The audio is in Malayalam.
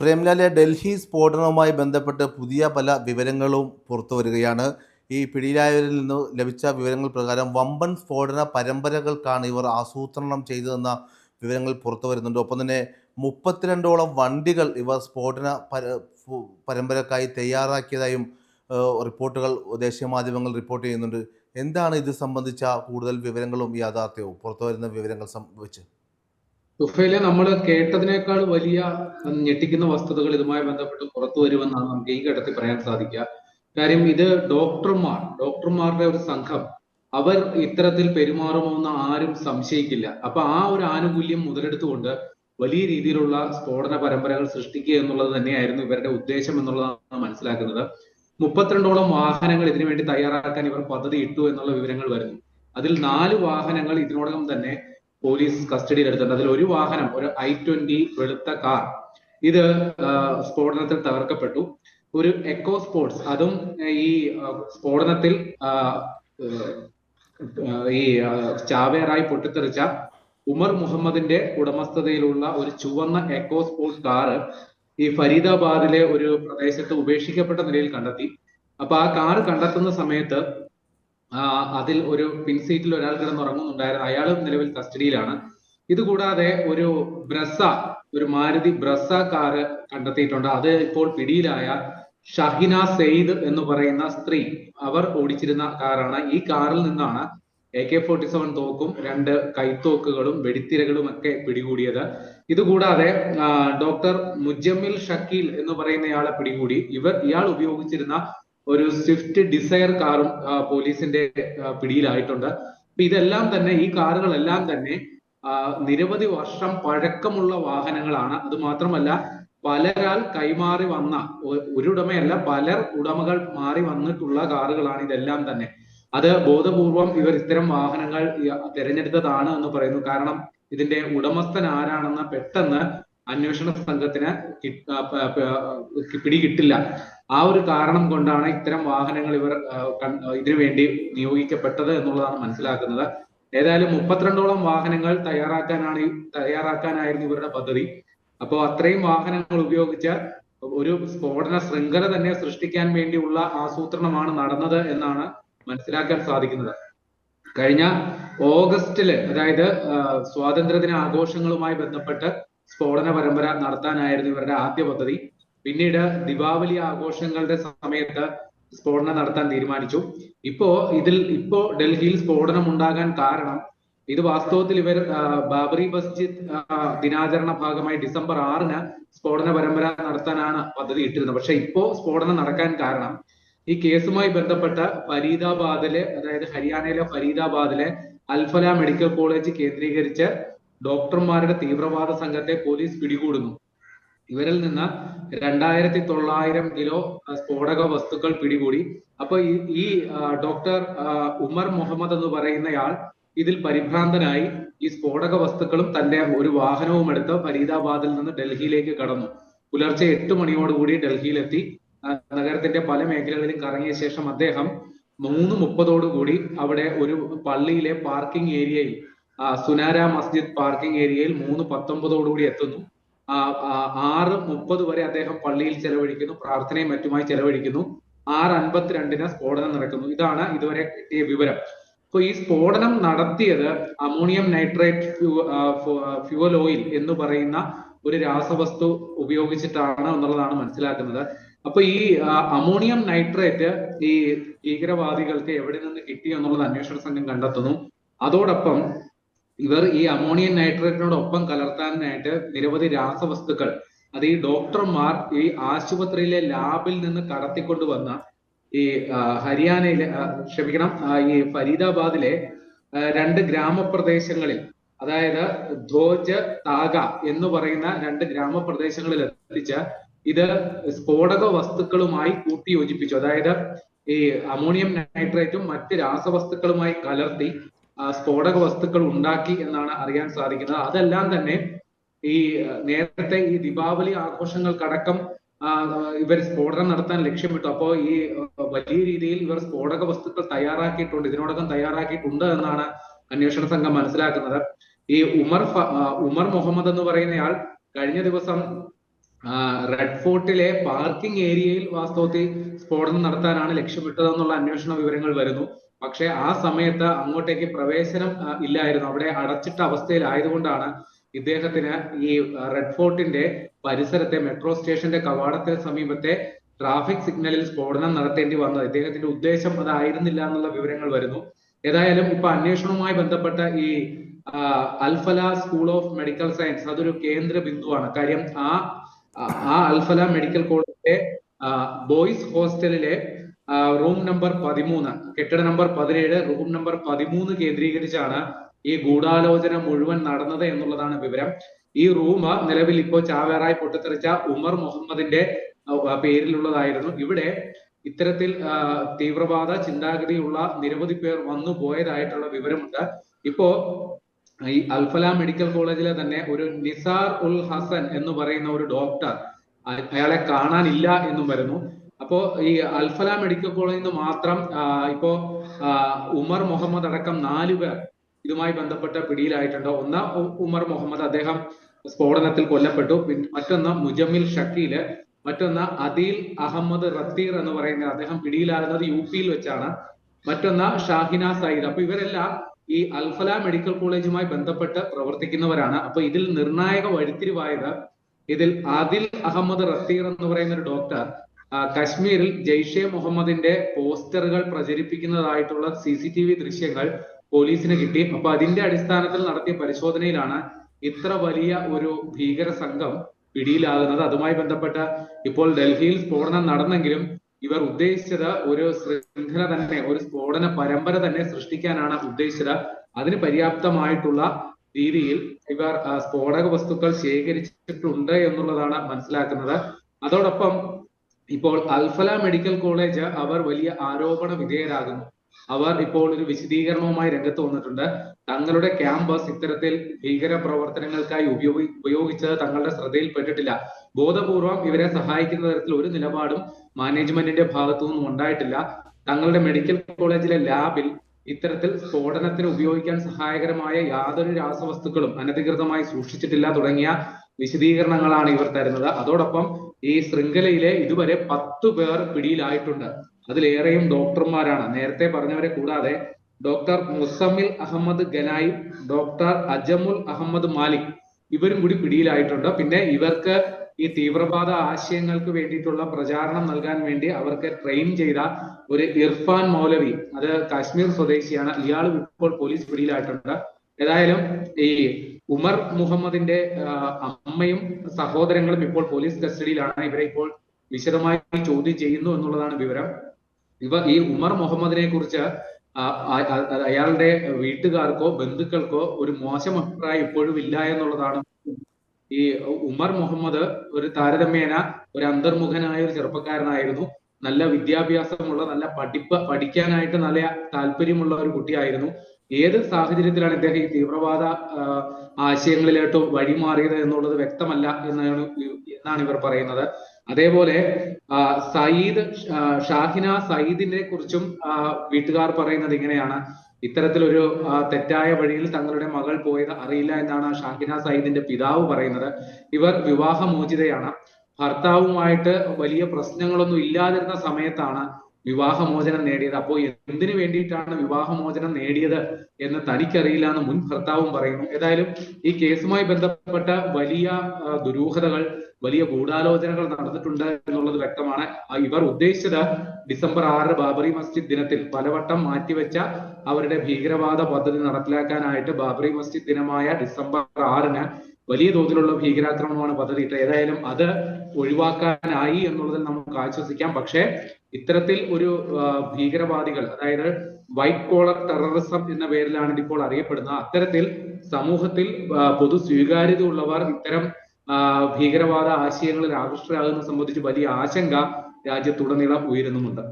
പ്രേംലാലെ ഡൽഹി സ്ഫോടനവുമായി ബന്ധപ്പെട്ട് പുതിയ പല വിവരങ്ങളും പുറത്തു വരികയാണ്. ഈ പിടിയിലായവരിൽ നിന്ന് ലഭിച്ച വിവരങ്ങൾ പ്രകാരം വമ്പൻ സ്ഫോടന പരമ്പരകൾക്കാണ് ഇവർ ആസൂത്രണം ചെയ്തതെന്ന വിവരങ്ങൾ പുറത്തു വരുന്നുണ്ട്. ഒപ്പം തന്നെ മുപ്പത്തിരണ്ടോളം വണ്ടികൾ ഇവർ സ്ഫോടന പര പരമ്പരക്കായി തയ്യാറാക്കിയതായും റിപ്പോർട്ടുകൾ ദേശീയ മാധ്യമങ്ങൾ റിപ്പോർട്ട് ചെയ്യുന്നുണ്ട്. എന്താണ് ഇത് സംബന്ധിച്ച കൂടുതൽ വിവരങ്ങളും യാഥാർത്ഥ്യവും പുറത്തു വരുന്ന വിവരങ്ങൾ സംബന്ധിച്ച്? തുഫയിലെ നമ്മൾ കേട്ടതിനേക്കാൾ വലിയ ഞെട്ടിക്കുന്ന വസ്തുതകൾ ഇതുമായി ബന്ധപ്പെട്ട് പുറത്തു വരുമെന്നാണ് നമുക്ക് ഈ ഘട്ടത്തിൽ പറയാൻ സാധിക്കുക. കാര്യം ഇത് ഡോക്ടർമാർ ഡോക്ടർമാരുടെ ഒരു സംഘം. അവർ ഇത്തരത്തിൽ പെരുമാറുമോ എന്ന് ആരും സംശയിക്കില്ല. അപ്പൊ ആ ഒരു ആനുകൂല്യം മുതലെടുത്തുകൊണ്ട് വലിയ രീതിയിലുള്ള സ്ഫോടന പരമ്പരകൾ സൃഷ്ടിക്കുക എന്നുള്ളത് തന്നെയായിരുന്നു ഇവരുടെ ഉദ്ദേശം എന്നുള്ളതാണ് മനസ്സിലാക്കുന്നത്. മുപ്പത്തിരണ്ടോളം വാഹനങ്ങൾ ഇതിനു വേണ്ടി തയ്യാറാക്കാൻ ഇവർ പദ്ധതി ഇട്ടു എന്നുള്ള വിവരങ്ങൾ വരുന്നു. അതിൽ നാല് വാഹനങ്ങൾ ഇതിനോടകം തന്നെ പോലീസ് കസ്റ്റഡിയിലെടുത്തിട്ടുണ്ട്. അതിൽ ഒരു വാഹനം ഒരു ഐ ട്വന്റി വെളുത്ത കാർ ഇത് സ്ഫോടനത്തിൽ തകർക്കപ്പെട്ടു. ഒരു എക്കോ സ്പോർട്സ് അതും ഈ സ്ഫോടനത്തിൽ ഈ ചാവേറായി പൊട്ടിത്തെറിച്ച ഉമർ മുഹമ്മദിന്റെ ഉടമസ്ഥതയിലുള്ള ഒരു ചുവന്ന എക്കോ സ്പോർട്സ് കാറ് ഈ ഫരീദാബാദിലെ ഒരു പ്രദേശത്ത് ഉപേക്ഷിക്കപ്പെട്ട നിലയിൽ കണ്ടെത്തി. അപ്പൊ ആ കാർ കണ്ടെത്തുന്ന സമയത്ത് അതിൽ ഒരു പിൻസീറ്റിൽ ഒരാൾ കിടന്നുറങ്ങുന്നുണ്ടായിരുന്നു. അയാളും നിലവിൽ കസ്റ്റഡിയിലാണ്. ഇതുകൂടാതെ ഒരു ബ്രസ ഒരു മാരുതി ബ്രസ കാറ് കണ്ടെത്തിയിട്ടുണ്ട്. അത് ഇപ്പോൾ പിടിയിലായ ഷഹിന സെയ്ദ് എന്ന് പറയുന്ന സ്ത്രീ അവർ ഓടിച്ചിരുന്ന കാറാണ് ഈ കാറിൽ നിന്നാണ് എ കെ ഫോർട്ടി സെവൻ തോക്കും രണ്ട് കൈത്തോക്കുകളും വെടിത്തിരകളും ഒക്കെ പിടികൂടിയത്. ഇതുകൂടാതെ ഡോക്ടർ മുജമ്മിൽ ഷക്കീൽ എന്ന് പറയുന്നയാളെ പിടികൂടി. ഇവർ ഇയാൾ ഉപയോഗിച്ചിരുന്ന ഒരു സ്വിഫ്റ്റ് ഡിസയർ കാറും പോലീസിന്റെ പിടിയിലായിട്ടുണ്ട്. അപ്പൊ ഇതെല്ലാം തന്നെ ഈ കാറുകളെല്ലാം തന്നെ നിരവധി വർഷം പഴക്കമുള്ള വാഹനങ്ങളാണ്. അത് മാത്രമല്ല പലരാൽ കൈമാറി വന്ന ഒരു ഉടമയല്ല പലർ ഉടമകൾ മാറി വന്നിട്ടുള്ള കാറുകളാണ് ഇതെല്ലാം തന്നെ. അത് ബോധപൂർവം ഇവർ ഇത്തരം വാഹനങ്ങൾ തിരഞ്ഞെടുത്തതാണ് എന്ന് പറയുന്നു. കാരണം ഇതിന്റെ ഉടമസ്ഥൻ ആരാണെന്ന് പെട്ടെന്ന് അന്വേഷണ സംഘത്തിന് പിടികിട്ടില്ല. ആ ഒരു കാരണം കൊണ്ടാണ് ഇത്തരം വാഹനങ്ങൾ ഇവർ ഇതിനു വേണ്ടി നിയോഗിക്കപ്പെട്ടത് എന്നുള്ളതാണ് മനസ്സിലാക്കുന്നത്. ഏതായാലും മുപ്പത്തിരണ്ടോളം വാഹനങ്ങൾ തയ്യാറാക്കാനാണ് തയ്യാറാക്കാനായിരുന്നു ഇവരുടെ പദ്ധതി. അപ്പോൾ അത്രയും വാഹനങ്ങൾ ഉപയോഗിച്ച് ഒരു സ്ഫോടന ശൃംഖല തന്നെ സൃഷ്ടിക്കാൻ വേണ്ടിയുള്ള ആസൂത്രണമാണ് നടന്നത് എന്നാണ് മനസ്സിലാക്കാൻ സാധിക്കുന്നത്. കഴിഞ്ഞ ഓഗസ്റ്റിൽ അതായത് സ്വാതന്ത്ര്യ സ്വാതന്ത്ര്യദിന ആഘോഷങ്ങളുമായി ബന്ധപ്പെട്ട് സ്ഫോടന പരമ്പര നടത്താനായിരുന്നു ഇവരുടെ ആദ്യ പദ്ധതി. പിന്നീട് ദീപാവലി ആഘോഷങ്ങളുടെ സമയത്ത് സ്ഫോടനം നടത്താൻ തീരുമാനിച്ചു. ഇപ്പോ ഇതിൽ ഇപ്പോ ഡൽഹിയിൽ സ്ഫോടനം ഉണ്ടാകാൻ കാരണം ഇത് വാസ്തവത്തിൽ ഇവർ ബാബറി മസ്ജിദ് ദിനാചരണ ഭാഗമായി ഡിസംബർ ആറിന് സ്ഫോടന പരമ്പര നടത്താനാണ് പദ്ധതി ഇട്ടിരുന്നത്. പക്ഷെ ഇപ്പോ സ്ഫോടനം നടക്കാൻ കാരണം ഈ കേസുമായി ബന്ധപ്പെട്ട ഫരീദാബാദിലെ അതായത് ഹരിയാനയിലെ ഫരീദാബാദിലെ അൽഫല മെഡിക്കൽ കോളേജ് കേന്ദ്രീകരിച്ച് ഡോക്ടർമാരുടെ തീവ്രവാദ സംഘത്തെ പോലീസ് പിടികൂടുന്നു. ഇവരിൽ നിന്ന് രണ്ടായിരത്തി തൊള്ളായിരം കിലോ സ്ഫോടക വസ്തുക്കൾ പിടികൂടി. അപ്പൊ ഈ ഡോക്ടർ ഉമർ മുഹമ്മദ് എന്ന് പറയുന്നയാൾ ഇതിൽ പരിഭ്രാന്തനായി ഈ സ്ഫോടക വസ്തുക്കളും തന്റെ ഒരു വാഹനവും എടുത്ത് ഫരീദാബാദിൽ നിന്ന് ഡൽഹിയിലേക്ക് കടന്നു. പുലർച്ചെ എട്ട് മണിയോടുകൂടി ഡൽഹിയിലെത്തി. നഗരത്തിന്റെ പല മേഖലകളിലും കറങ്ങിയ ശേഷം അദ്ദേഹം മൂന്ന് മുപ്പതോടുകൂടി അവിടെ ഒരു പള്ളിയിലെ പാർക്കിംഗ് ഏരിയയിൽ സുനാര മസ്ജിദ് പാർക്കിംഗ് ഏരിയയിൽ മൂന്ന് പത്തൊമ്പതോടുകൂടി എത്തുന്നു. ആറ് മുപ്പത് വരെ അദ്ദേഹം പള്ളിയിൽ ചെലവഴിക്കുന്നു പ്രാർത്ഥനയും മറ്റുമായി ചെലവഴിക്കുന്നു. ആറ് അൻപത്തിരണ്ടിന് സ്ഫോടനം നടക്കുന്നു. ഇതാണ് ഇതുവരെ കിട്ടിയ വിവരം. അപ്പൊ ഈ സ്ഫോടനം നടത്തിയത് അമോണിയം നൈട്രേറ്റ് ഫ്യൂവൽ ഓയിൽ എന്ന് പറയുന്ന ഒരു രാസവസ്തു ഉപയോഗിച്ചിട്ടാണ് എന്നുള്ളതാണ് മനസ്സിലാക്കുന്നത്. അപ്പൊ ഈ അമോണിയം നൈട്രേറ്റ് ഈ ഭീകരവാദികൾക്ക് എവിടെ നിന്ന് കിട്ടി എന്നുള്ളത് അന്വേഷണ സംഘം കണ്ടെത്തുന്നു. അതോടൊപ്പം ഇവർ ഈ അമോണിയം നൈട്രേറ്റിനോടൊപ്പം കലർത്താനായിട്ട് നിരവധി രാസവസ്തുക്കൾ അത് ഈ ഡോക്ടർമാർ ഈ ആശുപത്രിയിലെ ലാബിൽ നിന്ന് കടത്തിക്കൊണ്ടുവന്ന ഈ ഹരിയാനയിലെ ക്ഷമിക്കണം ഈ ഫരീദാബാദിലെ രണ്ട് ഗ്രാമപ്രദേശങ്ങളിൽ അതായത് ധോജ് താഗ എന്ന് പറയുന്ന രണ്ട് ഗ്രാമപ്രദേശങ്ങളിൽ എത്തിച്ച് ഇത് സ്ഫോടക വസ്തുക്കളുമായി കൂട്ടിയോജിപ്പിച്ചു. അതായത് ഈ അമോണിയം നൈട്രേറ്റും മറ്റ് രാസവസ്തുക്കളുമായി കലർത്തി സ്ഫോടക വസ്തുക്കൾ ഉണ്ടാക്കി എന്നാണ് അറിയാൻ സാധിക്കുന്നത്. അതെല്ലാം തന്നെ ഈ നേരത്തെ ഈ ദീപാവലി ആഘോഷങ്ങൾക്കടക്കം ഇവർ സ്ഫോടനം നടത്താൻ ലക്ഷ്യമിട്ടു. അപ്പോ ഈ വലിയ രീതിയിൽ ഇവർ സ്ഫോടക വസ്തുക്കൾ തയ്യാറാക്കിയിട്ടുണ്ട്. ഇതിനോടകം തയ്യാറാക്കിയിട്ടുണ്ട് എന്നാണ് അന്വേഷണ സംഘം മനസ്സിലാക്കുന്നത്. ഈ ഉമർ ഉമർ മുഹമ്മദ് എന്ന് പറയുന്നയാൾ കഴിഞ്ഞ ദിവസം റെഡ് ഫോർട്ടിലെ പാർക്കിംഗ് ഏരിയയിൽ വാസ്തവത്തിൽ സ്ഫോടനം നടത്താനാണ് ലക്ഷ്യമിട്ടതെന്നുള്ള അന്വേഷണ വിവരങ്ങൾ വരുന്നു. പക്ഷേ ആ സമയത്ത് അങ്ങോട്ടേക്ക് പ്രവേശനം ഇല്ലായിരുന്നു. അവിടെ അടച്ചിട്ട അവസ്ഥയിലായതുകൊണ്ടാണ് ഇദ്ദേഹത്തിന് ഈ റെഡ് ഫോർട്ടിന്റെ പരിസരത്തെ മെട്രോ സ്റ്റേഷന്റെ കവാടത്തിന് സമീപത്തെ ട്രാഫിക് സിഗ്നലിൽ സ്ഫോടനം നടത്തേണ്ടി വന്നത്. ഇദ്ദേഹത്തിന്റെ ഉദ്ദേശം അതായിരുന്നില്ല എന്നുള്ള വിവരങ്ങൾ വരുന്നു. ഏതായാലും ഇപ്പൊ അന്വേഷണവുമായി ബന്ധപ്പെട്ട ഈ Al-Falah school of medical science അതൊരു കേന്ദ്ര ബിന്ദുവാണ്. കാര്യം ആ ആ- അൽഫല മെഡിക്കൽ കോളേജിലെ ബോയ്സ് ഹോസ്റ്റലിലെ റൂം നമ്പർ പതിമൂന്ന്. കെട്ടിട നമ്പർ പതിനേഴ് റൂം നമ്പർ പതിമൂന്ന് കേന്ദ്രീകരിച്ചാണ് ഈ ഗൂഢാലോചന മുഴുവൻ നടന്നത് എന്നുള്ളതാണ് വിവരം. ഈ റൂം നിലവിൽ ഇപ്പോൾ ചാവേറായി പൊട്ടിത്തെറിച്ച ഉമർ മുഹമ്മദിന്റെ പേരിലുള്ളതായിരുന്നു. ഇവിടെ ഇത്തരത്തിൽ തീവ്രവാദ ചിന്താഗതിയുള്ള നിരവധി പേർ വന്നു പോയതായിട്ടുള്ള വിവരമുണ്ട്. ഇപ്പോ ഈ അൽഫല മെഡിക്കൽ കോളേജിലെ തന്നെ ഒരു നിസാർ ഉൽ ഹസൻ എന്ന് പറയുന്ന ഒരു ഡോക്ടർ അയാളെ കാണാനില്ല എന്നും വരുന്നു. അപ്പോ ഈ അൽഫല മെഡിക്കൽ കോളേജിൽ നിന്ന് മാത്രം ഇപ്പോ ഉമർ മുഹമ്മദ് അടക്കം നാലു പേർ ഇതുമായി ബന്ധപ്പെട്ട പിടിയിലായിട്ടുണ്ട്. ഒന്ന് ഉമർ മുഹമ്മദ് അദ്ദേഹം സ്ഫോടനത്തിൽ കൊല്ലപ്പെട്ടു. മറ്റൊന്ന് മുജമ്മിൽ ഷക്കീൽ മറ്റൊന്ന് അദിൽ അഹമ്മദ് റത്തീർ എന്ന് പറയുന്ന അദ്ദേഹം പിടിയിലാകുന്നത് യു പിയിൽ വെച്ചാണ്. മറ്റൊന്ന് ഷാഹിന സയ്യിദ്. അപ്പൊ ഇവരെല്ലാം ഈ അൽഫല മെഡിക്കൽ കോളേജുമായി ബന്ധപ്പെട്ട് പ്രവർത്തിക്കുന്നവരാണ്. അപ്പൊ ഇതിൽ നിർണായക വഴിത്തിരിവായത് ഇതിൽ അദിൽ അഹമ്മദ് റത്തീർ എന്ന് പറയുന്ന ഒരു ഡോക്ടർ കശ്മീരിൽ ജെയ്ഷെ മുഹമ്മദിന്റെ പോസ്റ്ററുകൾ പ്രചരിപ്പിക്കുന്നതായിട്ടുള്ള സി സി ടി വി ദൃശ്യങ്ങൾ പോലീസിന് കിട്ടി. അപ്പൊ അതിന്റെ അടിസ്ഥാനത്തിൽ നടത്തിയ പരിശോധനയിലാണ് ഇത്ര വലിയ ഒരു ഭീകര സംഘം പിടിയിലാകുന്നത്. അതുമായി ബന്ധപ്പെട്ട് ഇപ്പോൾ ഡൽഹിയിൽ സ്ഫോടനം നടന്നെങ്കിലും ഇവർ ഉദ്ദേശിച്ചത് ഒരു ശൃംഖല തന്നെ ഒരു സ്ഫോടന പരമ്പര തന്നെ സൃഷ്ടിക്കാനാണ് ഉദ്ദേശിച്ചത്. അതിന് പര്യാപ്തമായിട്ടുള്ള രീതിയിൽ ഇവർ സ്ഫോടക വസ്തുക്കൾ ശേഖരിച്ചിട്ടുണ്ട് എന്നുള്ളതാണ് മനസ്സിലാക്കുന്നത്. അതോടൊപ്പം ഇപ്പോൾ അൽഫല മെഡിക്കൽ കോളേജ് അവർ വലിയ ആരോപണ വിധേയരാകുന്നു. അവർ ഇപ്പോൾ ഒരു വിശദീകരണവുമായി രംഗത്ത് വന്നിട്ടുണ്ട്. തങ്ങളുടെ ക്യാമ്പസ് ഇത്തരത്തിൽ ഭീകര പ്രവർത്തനങ്ങൾക്കായി ഉപയോഗി ഉപയോഗിച്ചത് തങ്ങളുടെ ശ്രദ്ധയിൽപ്പെട്ടിട്ടില്ല. ബോധപൂർവം ഇവരെ സഹായിക്കുന്ന തരത്തിൽ ഒരു നിലപാടും മാനേജ്മെന്റിന്റെ ഭാഗത്തു നിന്നും ഉണ്ടായിട്ടില്ല. തങ്ങളുടെ മെഡിക്കൽ കോളേജിലെ ലാബിൽ ഇത്തരത്തിൽ സ്ഫോടനത്തിന് ഉപയോഗിക്കാൻ സഹായകരമായ യാതൊരു രാസവസ്തുക്കളും അനധികൃതമായി സൂക്ഷിച്ചിട്ടില്ല തുടങ്ങിയ വിശദീകരണങ്ങളാണ് ഇവർ തരുന്നത്. അതോടൊപ്പം ഈ ശൃംഖലയിലെ ഇതുവരെ പത്ത് പേർ പിടിയിലായിട്ടുണ്ട്. അതിലേറെയും ഡോക്ടർമാരാണ്. നേരത്തെ പറഞ്ഞവരെ കൂടാതെ ഡോക്ടർ മുസമിൽ അഹമ്മദ് ഗനായി ഡോക്ടർ അജമുൽ അഹമ്മദ് മാലിക് ഇവരും കൂടി പിടിയിലായിട്ടുണ്ട്. പിന്നെ ഇവർക്ക് ഈ തീവ്രവാദ ആശയങ്ങൾക്ക് വേണ്ടിയിട്ടുള്ള പ്രചാരണം നൽകാൻ വേണ്ടി അവർക്ക് ട്രെയിൻ ചെയ്ത ഒരു ഇർഫാൻ മൗലവി അത് കാശ്മീർ സ്വദേശിയാണ്. ഇയാൾ ഇപ്പോൾ പോലീസ് പിടിയിലായിട്ടുണ്ട്. ഏതായാലും ഈ ഉമർ മുഹമ്മദിന്റെ അമ്മയും സഹോദരങ്ങളും ഇപ്പോൾ പോലീസ് കസ്റ്റഡിയിലാണ്. ഇവരെ ഇപ്പോൾ വിശദമായി ചോദ്യം ചെയ്യുന്നു എന്നുള്ളതാണ് വിവരം. ഇവ ഈ ഉമർ മുഹമ്മദിനെ കുറിച്ച് അയാളുടെ വീട്ടുകാർക്കോ ബന്ധുക്കൾക്കോ ഒരു മോശം അഭിപ്രായം ഇപ്പോഴും ഇല്ല എന്നുള്ളതാണ്. ഈ ഉമർ മുഹമ്മദ് ഒരു താരതമ്യേന ഒരു അന്തർമുഖനായ ഒരു ചെറുപ്പക്കാരനായിരുന്നു. നല്ല വിദ്യാഭ്യാസമുള്ള നല്ല പഠിപ്പ് പഠിക്കാനായിട്ട് നല്ല താല്പര്യമുള്ള ഒരു കുട്ടിയായിരുന്നു. ഏത് സാഹചര്യത്തിലാണ് ഇദ്ദേഹം ഈ തീവ്രവാദ ആശയങ്ങളിലോട്ട് വഴിമാറിയത് എന്നുള്ളത് വ്യക്തമല്ല എന്നാണ് എന്നാണ് ഇവർ പറയുന്നത്. അതേപോലെ സയ്യിദ് ഷാഹിന സയ്യിദിനെ കുറിച്ചും വീട്ടുകാർ പറയുന്നത് ഇങ്ങനെയാണ്. ഇത്തരത്തിലൊരു തെറ്റായ വഴിയിൽ തങ്ങളുടെ മകൾ പോയത് അറിയില്ല എന്നാണ് ഷാഹിന സയ്യിദിന്റെ പിതാവ് പറയുന്നത്. ഇവർ വിവാഹമോചിതയാണ്. ഭർത്താവുമായിട്ട് വലിയ പ്രശ്നങ്ങളൊന്നും ഇല്ലാതിരുന്ന സമയത്താണ് വിവാഹമോചനം നേടിയത്. അപ്പോ എന്തിനു വേണ്ടിയിട്ടാണ് വിവാഹമോചനം നേടിയത് എന്ന് തനിക്കറിയില്ല എന്ന് മുൻ ഭർത്താവും പറയുന്നു. ഏതായാലും ഈ കേസുമായി ബന്ധപ്പെട്ട വലിയ ദുരൂഹതകൾ വലിയ ഗൂഢാലോചനകൾ നടന്നിട്ടുണ്ട് എന്നുള്ളത് വ്യക്തമാണ്. ഇവർ ഉദ്ദേശിച്ചത് ഡിസംബർ ആറ് ബാബറി മസ്ജിദ് ദിനത്തിൽ പലവട്ടം മാറ്റിവെച്ച അവരുടെ ഭീകരവാദ പദ്ധതി നടപ്പിലാക്കാനായിട്ട് ബാബറി മസ്ജിദ് ദിനമായ ഡിസംബർ ആറിന് വലിയ തോതിലുള്ള ഭീകരാക്രമണമാണ് പദ്ധതിയിട്ട് ഏതായാലും അത് ഒഴിവാക്കാനായി എന്നുള്ളതിൽ നമുക്ക് ആശ്വസിക്കാം. പക്ഷേ ഇത്തരത്തിൽ ഒരു ഭീകരവാദികൾ അതായത് വൈറ്റ് കോളർ ടെററിസം എന്ന പേരിലാണ് ഇപ്പോൾ അറിയപ്പെടുന്നത്. അത്തരത്തിൽ സമൂഹത്തിൽ പൊതു സ്വീകാര്യത ഉള്ളവർ ഇത്തരം ഭീകരവാദ ആശയങ്ങളിൽ ആകൃഷ്ടരാകുന്നത് സംബന്ധിച്ച് വലിയ ആശങ്ക രാജ്യത്തുടനീളം ഉയരുന്നുമുണ്ട്.